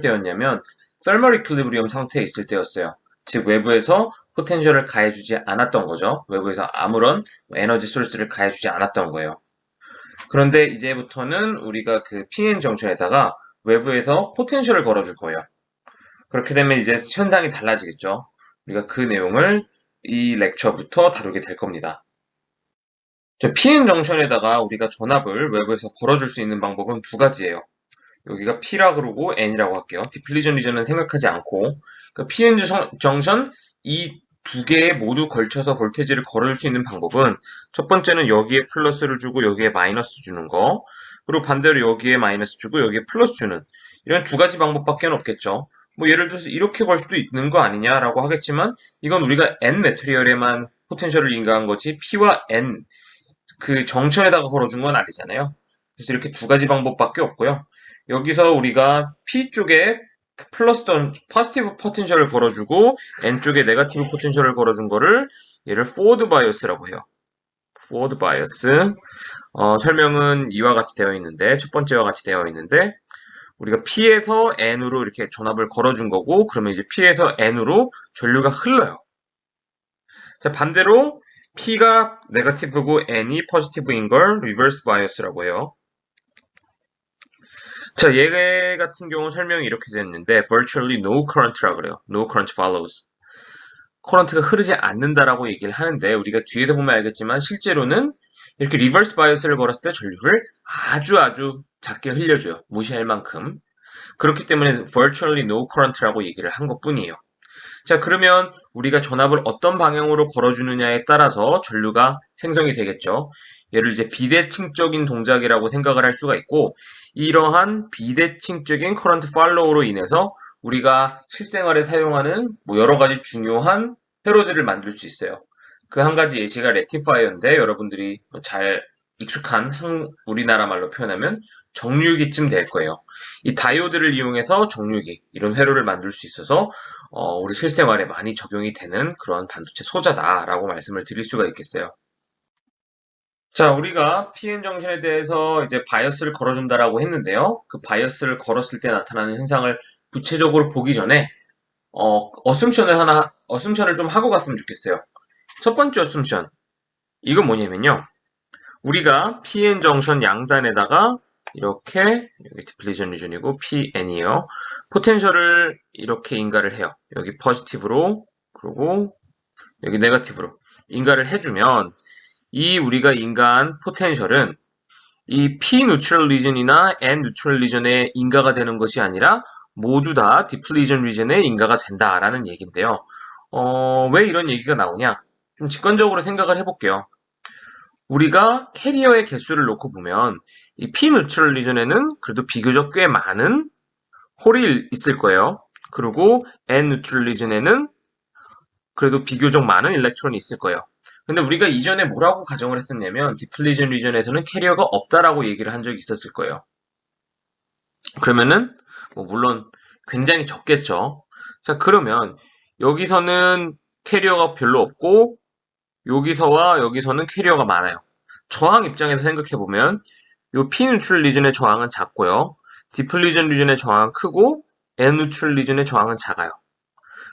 때였냐면 thermal equilibrium 상태에 있을 때였어요. 즉 외부에서 포텐셜을 가해주지 않았던 거죠. 외부에서 아무런 에너지 소스를 가해주지 않았던 거예요. 그런데 이제부터는 우리가 그 PN 정션에다가 외부에서 포텐셜을 걸어줄 거예요. 그렇게 되면 이제 현상이 달라지겠죠. 우리가 그 내용을 이 렉처부터 다루게 될 겁니다. 저 PN 정션에다가 우리가 전압을 외부에서 걸어줄 수 있는 방법은 두 가지예요. 여기가 P라 그러고 N이라고 할게요. 디플리전 리전은 생각하지 않고 그러니까 PN 정션 이 두 개에 모두 걸쳐서 볼테지를 걸어줄 수 있는 방법은 첫 번째는 여기에 플러스를 주고 여기에 마이너스 주는 거 그리고 반대로 여기에 마이너스 주고 여기에 플러스 주는 이런 두 가지 방법밖에 없겠죠. 뭐 예를 들어서 이렇게 걸 수도 있는 거 아니냐라고 하겠지만 이건 우리가 N 매트리얼에만 포텐셜을 인가한 거지 P와 N 그 정천에다가 걸어준 건 아니잖아요. 그래서 이렇게 두 가지 방법밖에 없고요. 여기서 우리가 P 쪽에 플러스 던 포지티브 포텐셜을 걸어주고 N 쪽에 네가티브 포텐셜을 걸어준 거를 얘를 포워드 바이어스라고 해요. 포워드 바이어스 어, 설명은 이와 같이 되어 있는데 첫 번째와 같이 되어 있는데 우리가 P에서 N으로 이렇게 전압을 걸어준 거고 그러면 이제 P에서 N으로 전류가 흘러요. 자 반대로 P가 네거티브고 N이 포지티브인 걸 리버스 바이어스라고 해요. 자, 얘 같은 경우 설명이 이렇게 됐는데 virtually no current라고 그래요. no current follows. 커런트가 흐르지 않는다라고 얘기를 하는데 우리가 뒤에서 보면 알겠지만 실제로는 이렇게 리버스 바이어스를 걸었을 때 전류를 아주 아주 작게 흘려줘요. 무시할 만큼. 그렇기 때문에 virtually no current라고 얘기를 한 것뿐이에요. 자, 그러면 우리가 전압을 어떤 방향으로 걸어주느냐에 따라서 전류가 생성이 되겠죠. 얘를 이제 비대칭적인 동작이라고 생각을 할 수가 있고 이러한 비대칭적인 커런트 팔로우로 인해서 우리가 실생활에 사용하는 뭐 여러 가지 중요한 회로들을 만들 수 있어요. 그 한 가지 예시가 레티파이어인데 여러분들이 잘 익숙한 한, 우리나라 말로 표현하면 정류기쯤 될 거예요. 이 다이오드를 이용해서 정류기 이런 회로를 만들 수 있어서 어, 우리 실생활에 많이 적용이 되는 그런 반도체 소자다라고 말씀을 드릴 수가 있겠어요. 자, 우리가 PN 정신에 대해서 이제 바이어스를 걸어준다라고 했는데요. 그 바이어스를 걸었을 때 나타나는 현상을 구체적으로 보기 전에 어, 어쌔션을 하나 어쌔션을 좀 하고 갔으면 좋겠어요. 첫 번째 어쌔션 이건 뭐냐면요. 우리가 PN 정션 양단에다가 이렇게 여기 디플리전 리전이고 PN이에요. 포텐셜을 이렇게 인가를 해요. 여기 포지티브로 그리고 여기 네거티브로 인가를 해주면 이 우리가 인가한 포텐셜은 이 P 뉴트럴 리전이나 N 뉴트럴 리전에 인가가 되는 것이 아니라 모두 다 디플리전 리전에 인가가 된다라는 얘기인데요. 어, 왜 이런 얘기가 나오냐? 좀 직관적으로 생각을 해볼게요. 우리가 캐리어의 개수를 놓고 보면 이 P 뉴트럴 리전에는 그래도 비교적 꽤 많은 홀이 있을 거예요. 그리고 N 뉴트럴 리전에는 그래도 비교적 많은 일렉트론이 있을 거예요. 근데 우리가 이전에 뭐라고 가정을 했었냐면 디플리전 리전에서는 캐리어가 없다라고 얘기를 한 적이 있었을 거예요. 그러면은 뭐 물론 굉장히 적겠죠. 자 그러면 여기서는 캐리어가 별로 없고 여기서와 여기서는 캐리어가 많아요. 저항 입장에서 생각해 보면 요 P 뉴트럴 리전의 저항은 작고요. 디플리전 리전의 저항은 크고 N 뉴트럴 리전의 저항은 작아요.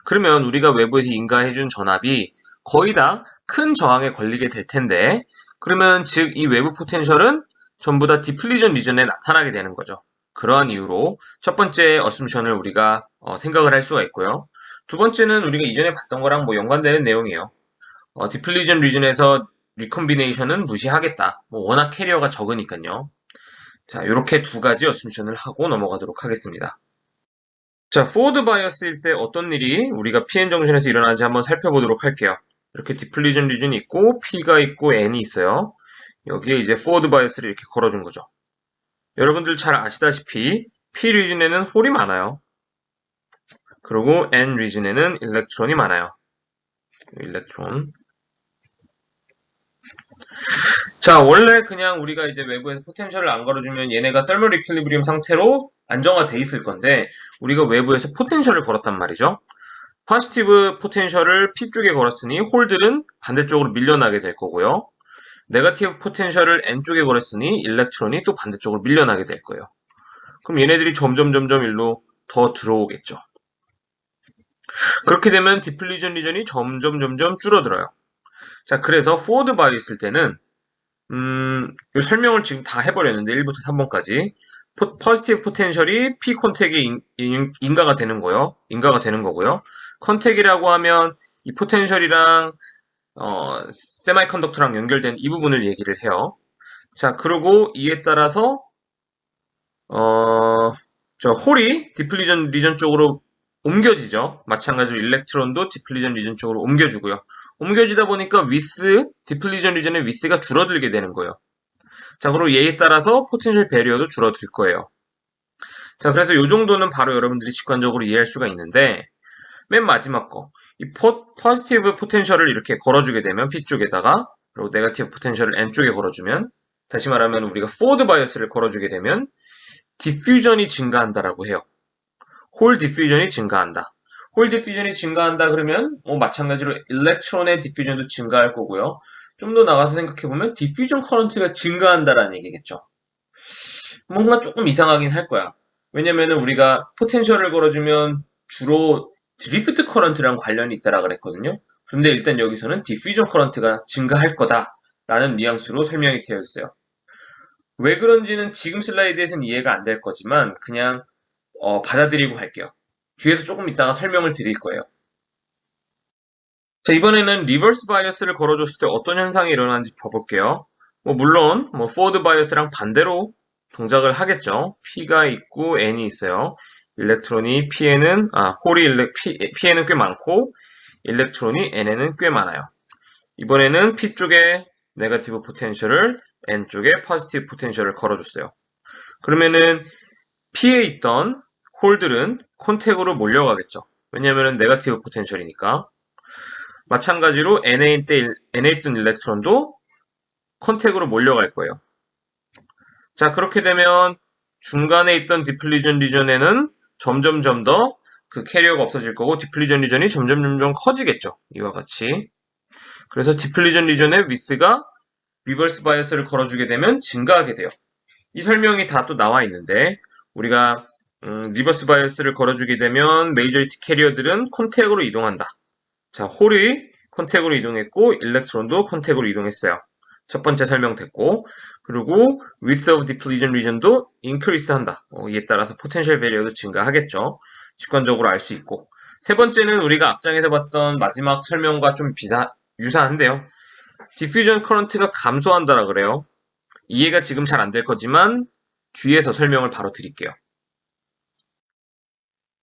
그러면 우리가 외부에서 인가해준 전압이 거의 다 큰 저항에 걸리게 될 텐데 그러면 즉 이 외부 포텐셜은 전부 다 디플리전 리전에 나타나게 되는 거죠. 그러한 이유로 첫 번째 어쌔션을 우리가 어, 생각을 할 수가 있고요. 두 번째는 우리가 이전에 봤던 거랑 뭐 연관되는 내용이에요. 어, 디플리전 리전에서 리컨비네이션은 무시하겠다. 뭐 워낙 캐리어가 적으니까요. 자, 이렇게 두 가지 어쌔션을 하고 넘어가도록 하겠습니다. 자, 포워드 바이어스일 때 어떤 일이 우리가 PN 정션에서 일어나는지 한번 살펴보도록 할게요. 이렇게 디플리전 리전이 있고 P가 있고 N이 있어요. 여기에 이제 포워드 바이어스를 이렇게 걸어준 거죠. 여러분들 잘 아시다시피 P 리전에는 홀이 많아요. 그리고 N 리전에는 일렉트론이 많아요. 일렉트론. 자, 원래 그냥 우리가 이제 외부에서 포텐셜을 안 걸어주면 얘네가 썰멀 이퀄리브리움 상태로 안정화돼 있을 건데 우리가 외부에서 포텐셜을 걸었단 말이죠. 포지티브 포텐셜을 P 쪽에 걸었으니 홀들은 반대쪽으로 밀려나게 될 거고요. 네거티브 포텐셜을 N 쪽에 걸었으니 일렉트론이 또 반대쪽으로 밀려나게 될 거예요. 그럼 얘네들이 점점 점점 일로 더 들어오겠죠. 그렇게 되면 디플리전 리전이 점점 점점 줄어들어요. 자, 그래서 포워드 바이오 있을 때는 음, 이 설명을 지금 다 해버렸는데 1부터 3번까지 포지티브 포텐셜이 P 인, 인가가 되는 거요. 인가가 되는 거고요. 컨택이라고 하면 이 포텐셜이랑 어, 세마이컨덕터랑 연결된 이 부분을 얘기를 해요. 자, 그리고 이에 따라서 어, 저 홀이 디플리전 리전 쪽으로 옮겨지죠. 마찬가지로 일렉트론도 디플리전 리전 쪽으로 옮겨주고요. 옮겨지다 보니까 위스, 디플리전 리전의 위스가 줄어들게 되는 거예요. 자, 그리고 얘에 따라서 포텐셜 베리어도 줄어들 거예요. 자, 그래서 이 정도는 바로 여러분들이 직관적으로 이해할 수가 있는데, 맨 마지막 거. 이 포, 포지티브 포텐셜을 이렇게 걸어주게 되면 P 쪽에다가, 그리고 네가티브 포텐셜을 N 쪽에 걸어주면, 다시 말하면 우리가 포워드 바이어스를 걸어주게 되면, 디퓨전이 증가한다라고 해요. 홀 디퓨전이 증가한다. 홀 디퓨전이 증가한다 그러면 뭐 마찬가지로 일렉트론의 디퓨전도 증가할 거고요. 좀 더 나가서 생각해보면 디퓨전 커런트가 증가한다라는 얘기겠죠. 뭔가 조금 이상하긴 할 거야. 왜냐면은 우리가 포텐셜을 걸어주면 주로 드리프트 커런트랑 관련이 있다라 그랬거든요. 그런데 일단 여기서는 디퓨전 커런트가 증가할 거다라는 뉘앙스로 설명이 되어 있어요. 왜 그런지는 지금 슬라이드에서는 이해가 안 될 거지만 그냥 어, 받아들이고 갈게요. 뒤에서 조금 이따가 설명을 드릴 거예요. 자, 이번에는 리버스 바이어스를 걸어줬을 때 어떤 현상이 일어나는지 봐볼게요. 뭐, 물론, 뭐, 포워드 바이어스랑 반대로 동작을 하겠죠. P가 있고 N이 있어요. 일렉트론이 P에는, 아, 홀이 일렉, P, P에는 꽤 많고, 일렉트론이 N에는 꽤 많아요. 이번에는 P 쪽에 네가티브 포텐셜을 N 쪽에 포지티브 포텐셜을 걸어줬어요. 그러면은 P에 있던 홀들은 콘택으로 몰려가겠죠. 왜냐하면 네가티브 포텐셜이니까. 마찬가지로 N에, 때, N에 있던 일렉트론도 컨택으로 몰려갈 거예요. 자, 그렇게 되면 중간에 있던 디플리전 리전에는 점점점 더 그 캐리어가 없어질 거고 디플리전 리전이 점점 점점 커지겠죠. 이와 같이. 그래서 디플리전 리전의 위스가 리버스 바이어스를 걸어주게 되면 증가하게 돼요. 이 설명이 다 또 나와 있는데 우리가 음, 리버스 바이어스를 걸어주게 되면 메이저리티 캐리어들은 콘택으로 이동한다. 자, 홀이 컨택으로 이동했고 일렉트론도 컨택으로 이동했어요. 첫 번째 설명됐고 그리고 width of depletion region도 increase 한다. 어, 이에 따라서 potential value도 증가하겠죠. 직관적으로 알 수 있고 세 번째는 우리가 앞장에서 봤던 마지막 설명과 좀 비사, 유사한데요. diffusion current가 감소한다라 그래요. 이해가 지금 잘 안 될 거지만 뒤에서 설명을 바로 드릴게요.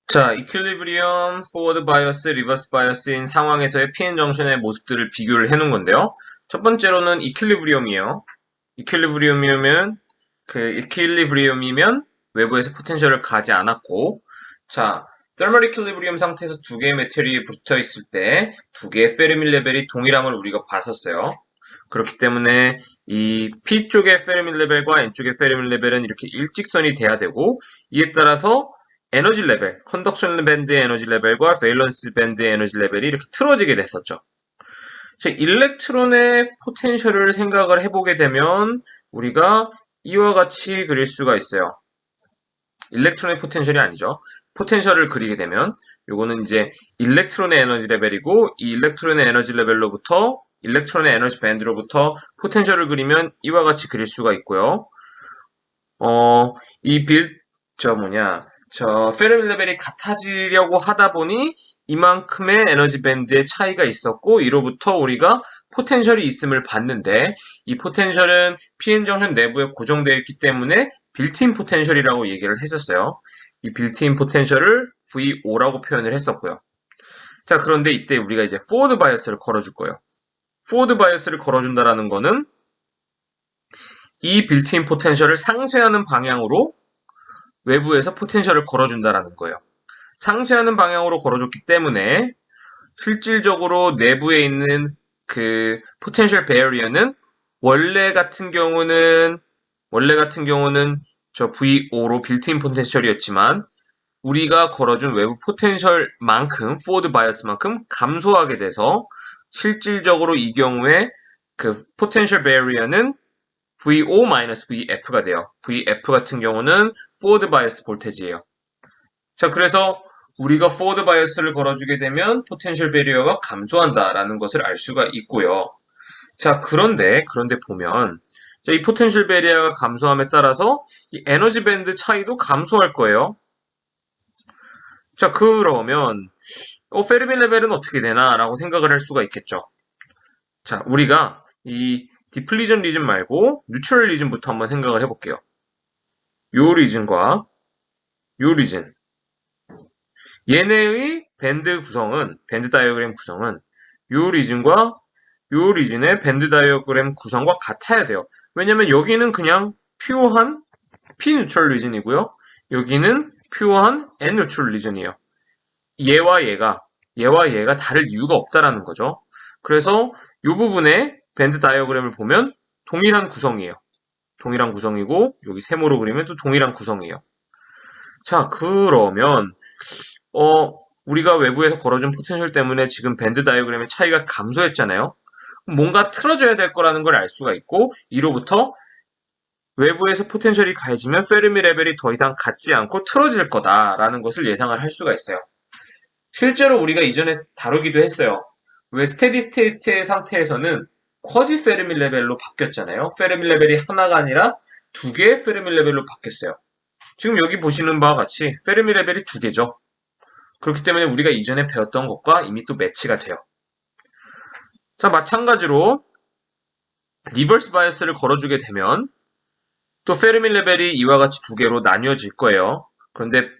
자, 이퀄리브리엄, 포워드 바이어스, 리버스 바이어스인 상황에서의 PN 정션의 모습들을 비교를 해 놓은 건데요. 첫 번째로는 이퀄리브리엄이에요. 이퀄리브리엄이면 그 이퀄리브리엄이면 외부에서 포텐셜을 가지 않았고, 자, thermal equilibrium 상태에서 두 개의 메테리얼이 붙어 있을 때 두 개의 페르밀 레벨이 동일함을 우리가 봤었어요. 그렇기 때문에 이 P 쪽의 페르밀 레벨과 N 쪽의 페르밀 레벨은 이렇게 일직선이 돼야 되고 이에 따라서 에너지 레벨, 컨덕션 밴드의 에너지 레벨과 베일런스 밴드의 에너지 레벨이 이렇게 틀어지게 됐었죠. 일렉트론의 포텐셜을 생각을 해보게 되면 우리가 이와 같이 그릴 수가 있어요. 일렉트론의 포텐셜이 아니죠. 포텐셜을 그리게 되면 이거는 이제 일렉트론의 에너지 레벨이고 이 일렉트론의 에너지 레벨로부터 일렉트론의 에너지 밴드로부터 포텐셜을 그리면 이와 같이 그릴 수가 있고요. 어, 이 빌, 저 뭐냐, 저 페르미 레벨이 같아지려고 하다 보니 이만큼의 에너지 밴드의 차이가 있었고 이로부터 우리가 포텐셜이 있음을 봤는데 이 포텐셜은 PN 정션 내부에 고정되어 있기 때문에 빌트인 포텐셜이라고 얘기를 했었어요. 이 빌트인 포텐셜을 VO라고 표현을 했었고요. 자 그런데 이때 우리가 이제 포워드 바이어스를 걸어줄 거예요. 포워드 바이어스를 걸어준다라는 거는 이 빌트인 포텐셜을 상쇄하는 방향으로 외부에서 포텐셜을 걸어준다라는 거예요. 상쇄하는 방향으로 걸어줬기 때문에 실질적으로 내부에 있는 그 포텐셜 베리어는 원래 같은 경우는 원래 같은 경우는 저 VO로 빌트인 포텐셜이었지만 우리가 걸어준 외부 포텐셜만큼 포워드 바이어스만큼 감소하게 돼서 실질적으로 이 경우에 그 포텐셜 베리어는 VO-VF가 돼요. VF 같은 경우는 포워드 바이어스 볼테지예요. 자, 그래서 우리가 포워드 바이어스를 걸어주게 되면 포텐셜 베리어가 감소한다라는 것을 알 수가 있고요. 자, 그런데, 그런데 보면, 자, 이 포텐셜 베리어가 감소함에 따라서 이 에너지 밴드 차이도 감소할 거예요. 자, 그러면, 어, 페르미 레벨은 어떻게 되나라고 생각을 할 수가 있겠죠. 자, 우리가 이 디플리전 리즌 말고 뉴트럴 리즌부터 한번 생각을 해볼게요. 요 리즌과 요 리즌. 얘네의 밴드 구성은, 밴드 다이어그램 구성은 요 리즌과 요 리즌의 밴드 다이어그램 구성과 같아야 돼요. 왜냐면 여기는 그냥 퓨어한 P 뉴트럴 리즌이고요. 여기는 퓨어한 N 뉴트럴 리즌이에요. 얘와 얘가, 얘와 얘가 다를 이유가 없다라는 거죠. 그래서 이 부분에 밴드 다이어그램을 보면 동일한 구성이에요. 동일한 구성이고 여기 세모로 그리면 또 동일한 구성이에요. 자, 그러면 어, 우리가 외부에서 걸어준 포텐셜 때문에 지금 밴드 다이어그램의 차이가 감소했잖아요. 뭔가 틀어져야 될 거라는 걸 알 수가 있고 이로부터 외부에서 포텐셜이 가해지면 페르미 레벨이 더 이상 같지 않고 틀어질 거다라는 것을 예상을 할 수가 있어요. 실제로 우리가 이전에 다루기도 했어요. 왜 스테디 스테이트의 상태에서는 쿼지 페르미 레벨로 바뀌었잖아요. 페르미 레벨이 하나가 아니라 두 개의 페르미 레벨로 바뀌었어요. 지금 여기 보시는 바와 같이 페르미 레벨이 두 개죠. 그렇기 때문에 우리가 이전에 배웠던 것과 이미 또 매치가 돼요. 자, 마찬가지로 리버스 바이어스를 걸어주게 되면 또 페르미 레벨이 이와 같이 두 개로 나뉘어질 거예요. 그런데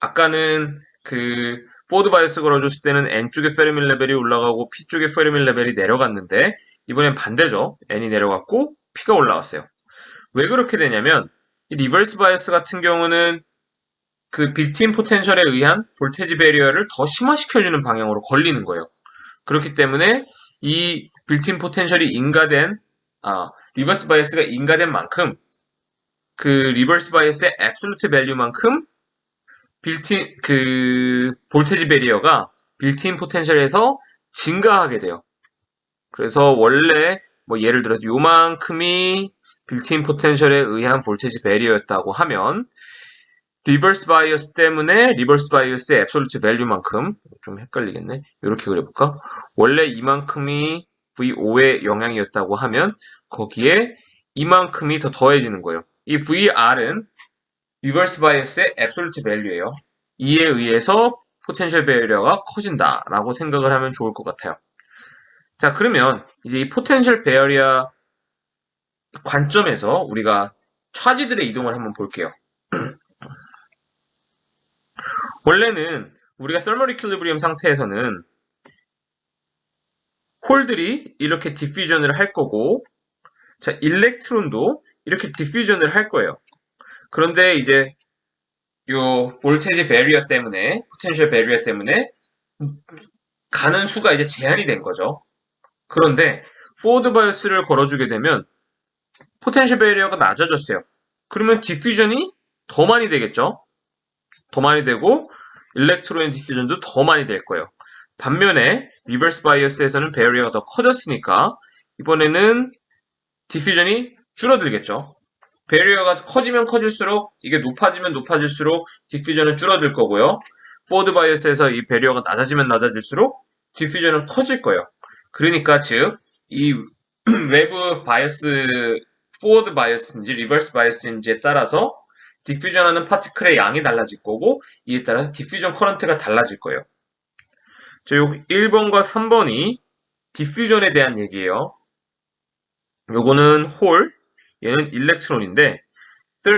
아까는 그 포드 바이어스 걸어줬을 때는 N 쪽의 페르미 레벨이 올라가고 P 쪽의 페르미 레벨이 내려갔는데 이번엔 반대죠. N이 내려갔고 P가 올라왔어요. 왜 그렇게 되냐면 이 리버스 바이어스 같은 경우는 그 빌트인 포텐셜에 의한 볼테지 베리어를 더 심화시켜주는 방향으로 걸리는 거예요. 그렇기 때문에 이 빌트인 포텐셜이 인가된 아 리버스 바이어스가 인가된 만큼 그 리버스 바이어스의 앱솔루트 밸류만큼 빌트인 그 볼테지 베리어가 빌트인 포텐셜에서 증가하게 돼요. 그래서 원래 뭐 예를 들어서 요만큼이 빌트인 포텐셜에 의한 볼테지 베리어였다고 하면 리버스 바이어스 때문에 리버스 바이어스의 앱솔루트 밸류만큼 좀 헷갈리겠네. 이렇게 그려볼까? 원래 이만큼이 V5의 영향이었다고 하면 거기에 이만큼이 더 더해지는 거예요. 이 VR은 리버스 바이어스의 앱솔루트 밸류예요. 이에 의해서 포텐셜 베리어가 커진다라고 생각을 하면 좋을 것 같아요. 자, 그러면 이제 이 포텐셜 베리어 관점에서 우리가 차지들의 이동을 한번 볼게요. 원래는 우리가 썰머 이퀄리브리엄 상태에서는 홀들이 이렇게 디퓨전을 할 거고 자, 일렉트론도 이렇게 디퓨전을 할 거예요. 그런데 이제 요 볼테지 베리어 때문에 포텐셜 베리어 때문에 가는 수가 이제 제한이 된 거죠. 그런데 포워드 바이어스를 걸어주게 되면 포텐셜 베리어가 낮아졌어요. 그러면 디퓨전이 더 많이 되겠죠? 더 많이 되고 일렉트로인 디퓨전도 더 많이 될 거예요. 반면에 리버스 바이어스에서는 베리어가 더 커졌으니까 이번에는 디퓨전이 줄어들겠죠. 베리어가 커지면 커질수록 이게 높아지면 높아질수록 디퓨전은 줄어들 거고요. 포워드 바이어스에서 이 베리어가 낮아지면 낮아질수록 디퓨전은 커질 거예요. 그러니까 즉 이 외부 바이어스 포워드 바이어스인지 리버스 바이어스인지에 따라서 디퓨전하는 파티클의 양이 달라질 거고 이에 따라서 디퓨전 커런트가 달라질 거예요. 자, 요 1번과 3번이 디퓨전에 대한 얘기예요. 요거는 홀, 얘는 일렉트론인데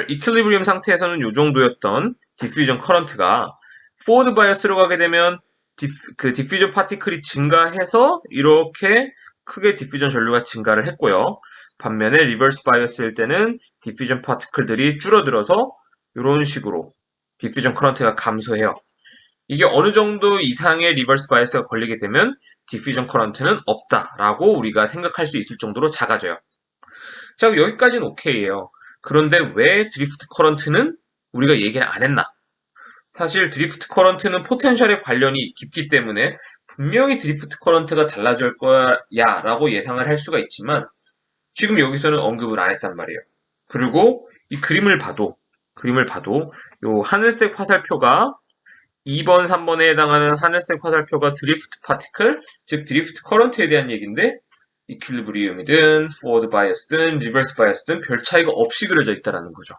이퀄리브리엄 상태에서는 요 정도였던 디퓨전 커런트가 포워드 바이어스로 가게 되면 디프, 그 디퓨전 파티클이 증가해서 이렇게 크게 디퓨전 전류가 증가를 했고요. 반면에 리버스 바이어스일 때는 디퓨전 파티클들이 줄어들어서 이런 식으로 디퓨전 커런트가 감소해요. 이게 어느 정도 이상의 리버스 바이어스가 걸리게 되면 디퓨전 커런트는 없다라고 우리가 생각할 수 있을 정도로 작아져요. 자, 여기까지는 오케이예요. 그런데 왜 드리프트 커런트는 우리가 얘기를 안 했나? 사실 드리프트 커런트는 포텐셜에 관련이 깊기 때문에 분명히 드리프트 커런트가 달라질 거야 라고 예상을 할 수가 있지만 지금 여기서는 언급을 안 했단 말이에요. 그리고 이 그림을 봐도 그림을 봐도 요 하늘색 화살표가 2번, 3번에 해당하는 하늘색 화살표가 드리프트 파티클, 즉 드리프트 커런트에 대한 얘기인데 이퀄리브리움이든 포워드 바이어스든 리버스 바이어스든 별 차이가 없이 그려져 있다는 거죠.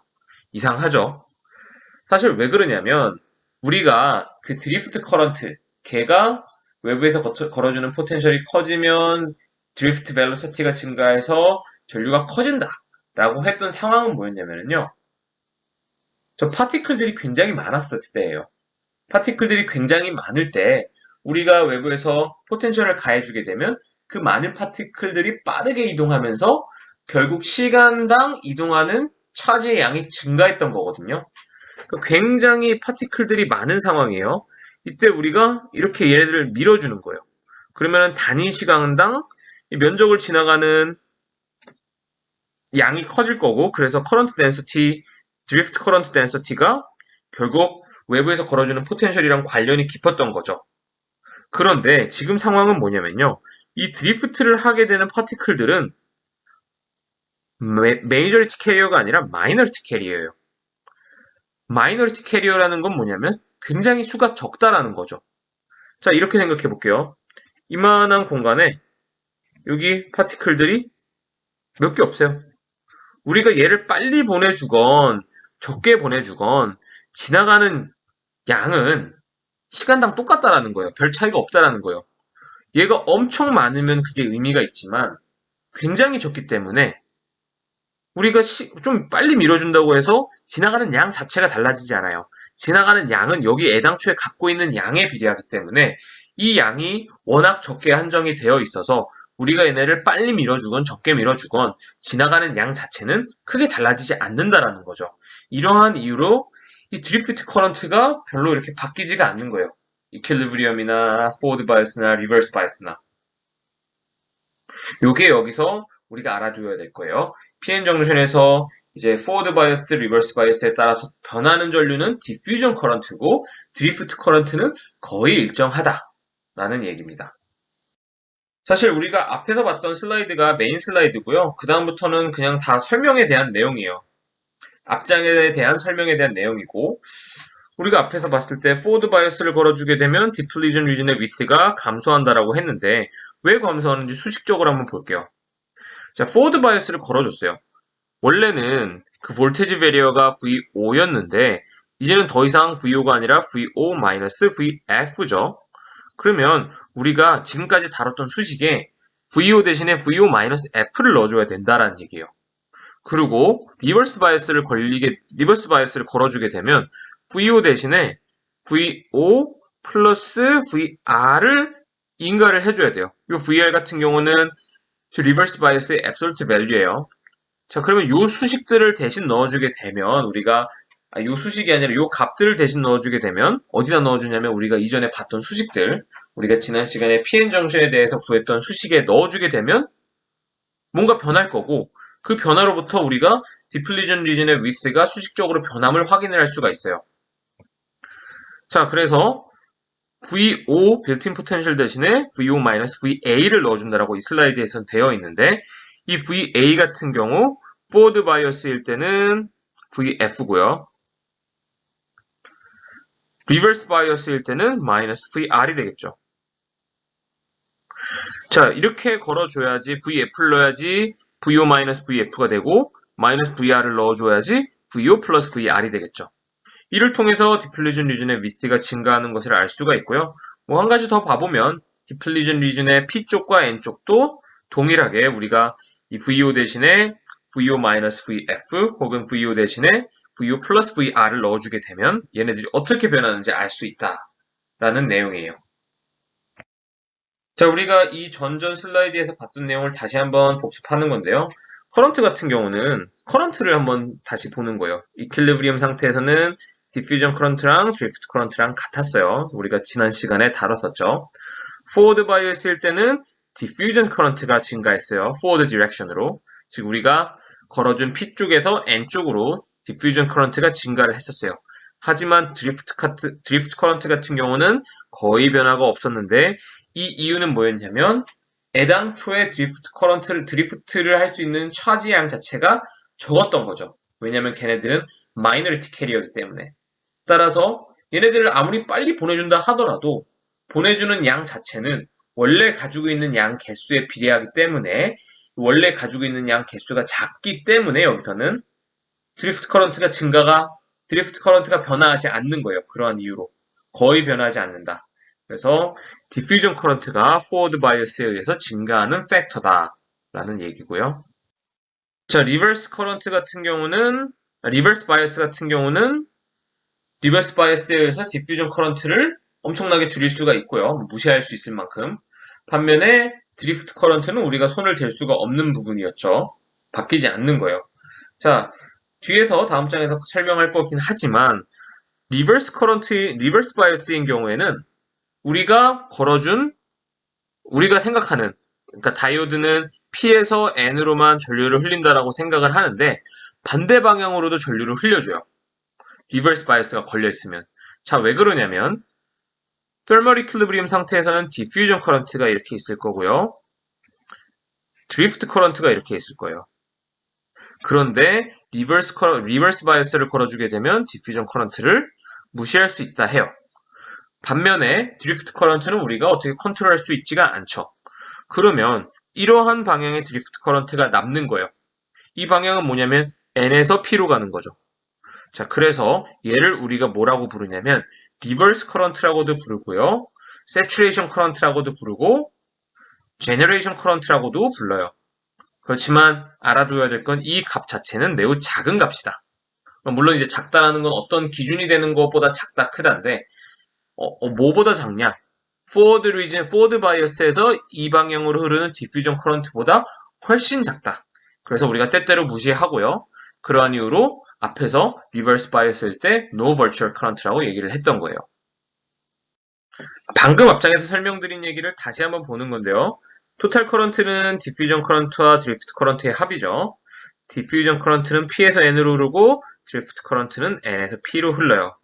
이상하죠? 사실 왜 그러냐면 우리가 그 드리프트 커런트 걔가 외부에서 걸어주는 포텐셜이 커지면 드리프트 벨로시티가 증가해서 전류가 커진다 라고 했던 상황은 뭐였냐면요. 저 파티클들이 굉장히 많았을 때예요. 파티클들이 굉장히 많을 때 우리가 외부에서 포텐셜을 가해주게 되면 그 많은 파티클들이 빠르게 이동하면서 결국 시간당 이동하는 차지의 양이 증가했던 거거든요. 그러니까 굉장히 파티클들이 많은 상황이에요. 이때 우리가 이렇게 얘네들을 밀어주는 거예요. 그러면 단위 시간당 면적을 지나가는 양이 커질 거고 그래서 커런트 덴서티, 드리프트 커런트 덴서티가 결국 외부에서 걸어주는 포텐셜이랑 관련이 깊었던 거죠. 그런데 지금 상황은 뭐냐면요. 이 드리프트를 하게 되는 파티클들은 메 이저리티 캐리어가 아니라 마이너리티 캐리어예요. 마이너리티 캐리어라는 건 뭐냐면 굉장히 수가 적다라는 거죠. 자, 이렇게 생각해 볼게요. 이만한 공간에 여기 파티클들이 몇 개 없어요. 우리가 얘를 빨리 보내주건 적게 보내주건 지나가는 양은 시간당 똑같다라는 거예요. 별 차이가 없다라는 거예요. 얘가 엄청 많으면 그게 의미가 있지만 굉장히 적기 때문에 우리가 시, 좀 빨리 밀어준다고 해서 지나가는 양 자체가 달라지지 않아요. 지나가는 양은 여기 애당초에 갖고 있는 양에 비례하기 때문에 이 양이 워낙 적게 한정이 되어 있어서 우리가 얘네를 빨리 밀어주건 적게 밀어주건 지나가는 양 자체는 크게 달라지지 않는다라는 거죠. 이러한 이유로 이 드리프트 커런트가 별로 이렇게 바뀌지가 않는 거예요. 이퀄리브리엄이나 포워드 바이스나 리버스 바이스나 요게 여기서 우리가 알아둬야 될 거예요. PN 정션에서 이제 포워드 바이어스, 리버스 바이어스에 따라서 변하는 전류는 디퓨전 커런트고 드리프트 커런트는 거의 일정하다라는 얘기입니다. 사실 우리가 앞에서 봤던 슬라이드가 메인 슬라이드고요. 그 다음부터는 그냥 다 설명에 대한 내용이에요. 앞장에 대한 설명에 대한 내용이고 우리가 앞에서 봤을 때 포워드 바이어스를 걸어주게 되면 디플리전 리즌의 위스가 감소한다라고 했는데 왜 감소하는지 수식적으로 한번 볼게요. 자, 포워드 바이어스를 걸어줬어요. 원래는 그 볼테지 베리어가 V5였는데 이제는 더 이상 V5가 아니라 VO-VF죠. 그러면 우리가 지금까지 다뤘던 수식에 VO 대신에 VO-F를 넣어줘야 된다라는 얘기예요. 그리고 리버스 바이어스를 걸리게 리버스 바이어스를 걸어주게 되면 VO 대신에 VO 플러스 VR을 인가를 해줘야 돼요. 이 VR 같은 경우는 리버스 바이어스의 앱솔트 밸류예요. 자, 그러면 이 수식들을 대신 넣어주게 되면 우리가 아, 이 수식이 아니라 이 값들을 대신 넣어주게 되면 어디다 넣어주냐면 우리가 이전에 봤던 수식들 우리가 지난 시간에 PN 정션에 대해서 구했던 수식에 넣어주게 되면 뭔가 변할 거고 그 변화로부터 우리가 디플리전 리전의 위스가 수식적으로 변함을 확인을 할 수가 있어요. 자, 그래서 VO 빌트인 포텐셜 대신에 VO-VA를 넣어준다라고 이 슬라이드에선 되어 있는데 이 VA 같은 경우 포드 바이어스일 때는 VF고요. 리버스 바이어스일 때는 마이너스 VR이 되겠죠. 자, 이렇게 걸어줘야지 VF를 넣어야지 VO-VF가 되고 마이너스 VR을 넣어줘야지 VO 플러스 VR이 되겠죠. 이를 통해서 디플리전 리즌의 위스가 증가하는 것을 알 수가 있고요. 뭐 한 가지 더 봐보면 디플리전 리즌의 P쪽과 N쪽도 동일하게 우리가 이 VO 대신에 VO-VF 혹은 VO 대신에 VO 플러스 VR을 넣어주게 되면 얘네들이 어떻게 변하는지 알 수 있다라는 내용이에요. 자, 우리가 이 전전 슬라이드에서 봤던 내용을 다시 한번 복습하는 건데요. 커런트 같은 경우는 커런트를 한번 다시 보는 거예요. 이퀄리브리엄 상태에서는 디퓨전 커런트랑 드리프트 커런트랑 같았어요. 우리가 지난 시간에 다뤘었죠. 포워드 바이어스일 때는 디퓨전 커런트가 증가했어요. 포워드 디렉션으로. 즉 우리가 걸어준 P 쪽에서 N 쪽으로 디퓨전 커런트가 증가를 했었어요. 하지만 드리프트, 카트, 드리프트 커런트 같은 경우는 거의 변화가 없었는데 이 이유는 뭐였냐면 애당초에 드리프트 커런트를 드리프트를 할 수 있는 차지 양 자체가 적었던 거죠. 왜냐면 걔네들은 마이너리티 캐리어이기 때문에. 따라서 얘네들을 아무리 빨리 보내준다 하더라도 보내주는 양 자체는 원래 가지고 있는 양 개수에 비례하기 때문에 원래 가지고 있는 양 개수가 작기 때문에 여기서는 드리프트 커런트가 증가가 드리프트 커런트가 변화하지 않는 거예요. 그러한 이유로 거의 변하지 않는다. 그래서 디퓨전 커런트가 포워드 바이어스에 의해서 증가하는 팩터다 라는 얘기고요. 자, 리버스 커런트 같은 경우는 리버스 바이어스 같은 경우는 리버스 바이어스에 의해서 디퓨전 커런트를 엄청나게 줄일 수가 있고요. 무시할 수 있을 만큼. 반면에 드리프트 커런트는 우리가 손을 댈 수가 없는 부분이었죠. 바뀌지 않는 거예요. 자, 뒤에서 다음 장에서 설명할 거긴 하지만 리버스 커런트, 리버스 바이어스인 경우에는 우리가 걸어준 우리가 생각하는 그러니까 다이오드는 P에서 N으로만 전류를 흘린다라고 생각을 하는데 반대 방향으로도 전류를 흘려줘요. 리버스 바이어스가 걸려 있으면. 자, 왜 그러냐면 thermal equilibrium 상태에서는 diffusion current가 이렇게 있을 거고요. drift current가 이렇게 있을 거예요. 그런데 리버스 바이어스를 걸어주게 되면 diffusion current를 무시할 수 있다 해요. 반면에 드리프트 커런트는 우리가 어떻게 컨트롤할 수 있지가 않죠. 그러면 이러한 방향의 드리프트 커런트가 남는 거예요. 이 방향은 뭐냐면 N에서 P로 가는 거죠. 자, 그래서 얘를 우리가 뭐라고 부르냐면 리버스 커런트라고도 부르고요. 세츄레이션 커런트라고도 부르고 제너레이션 커런트라고도 불러요. 그렇지만 알아둬야 될 건 이 값 자체는 매우 작은 값이다. 물론 이제 작다라는 건 어떤 기준이 되는 것보다 작다 크다인데 어, 어, 뭐보다 작냐? forward region, forward bias에서 이 방향으로 흐르는 diffusion current보다 훨씬 작다. 그래서 우리가 때때로 무시하고요. 그러한 이유로 앞에서 reverse bias일 때 no virtual current라고 얘기를 했던 거예요. 방금 앞장에서 설명드린 얘기를 다시 한번 보는 건데요. 토탈 커런트는 디퓨전 커런트와 드리프트 커런트의 합이죠. 디퓨전 커런트는 P에서 N으로 흐르고 드리프트 커런트는 N에서 P로 흘러요.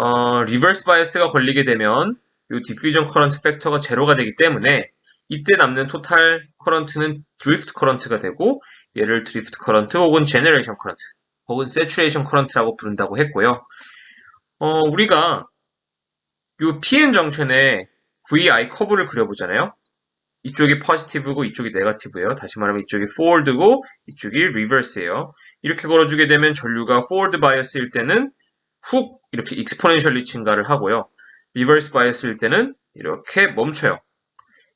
어, 리버스 바이어스가 걸리게 되면 이 디퓨전 커런트 팩터가 제로가 되기 때문에 이때 남는 토탈 커런트는 드리프트 커런트가 되고 얘를 드리프트 커런트 혹은 제너레이션 커런트 혹은 세츄레이션 커런트라고 부른다고 했고요. 어, 우리가 이 PN 정션에 VI 커브를 그려보잖아요. 이쪽이 포지티브고 이쪽이 네거티브예요. 다시 말하면 이쪽이 forward고 이쪽이 reverse예요. 이렇게 걸어주게 되면 전류가 forward bias일 때는 훅 이렇게 exponentially 증가를 하고요. reverse bias일 때는 이렇게 멈춰요.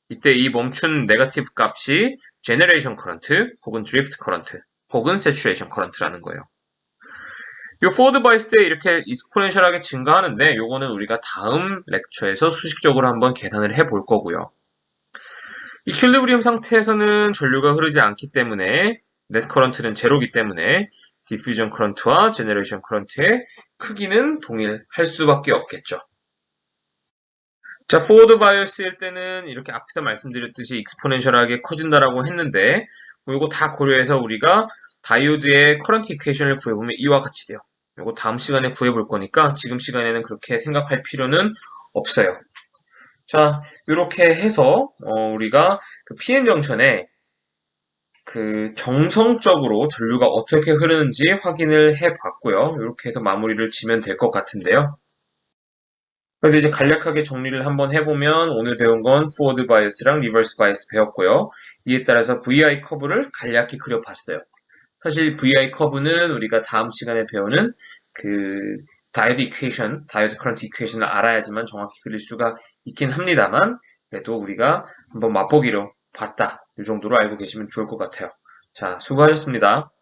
이때 이 멈춘 네거티브 값이 generation current 혹은 drift current 혹은 saturation current라는 거예요. 이 forward bias 때 이렇게 exponential하게 증가하는데 요거는 우리가 다음 렉처에서 수식적으로 한번 계산을 해 볼 거고요. 이퀄리브리움 상태에서는 전류가 흐르지 않기 때문에 넷 커런트는 제로기 때문에 디퓨전 커런트와 제너레이션 커런트의 크기는 동일할 수밖에 없겠죠. 자, 포워드 바이어스일 때는 이렇게 앞에서 말씀드렸듯이 익스포넨셜하게 커진다라고 했는데 뭐 이거 다 고려해서 우리가 다이오드의 커런트 이퀘이션을 구해보면 이와 같이 돼요. 이거 다음 시간에 구해볼 거니까 지금 시간에는 그렇게 생각할 필요는 없어요. 자, 이렇게 해서 어, 우리가 그 PN 정션에 그 정성적으로 전류가 어떻게 흐르는지 확인을 해 봤고요. 이렇게 해서 마무리를 지면 될 것 같은데요. 그래도 이제 간략하게 정리를 한번 해보면 오늘 배운 건 forward bias랑 reverse bias 배웠고요. 이에 따라서 VI 커브를 간략히 그려봤어요. 사실 VI 커브는 우리가 다음 시간에 배우는 그 다이어드 이퀘이션, 다이어드 커런트 이퀘이션을 알아야지만 정확히 그릴 수가 있긴 합니다만 그래도 우리가 한번 맛보기로 봤다. 이 정도로 알고 계시면 좋을 것 같아요. 자, 수고하셨습니다.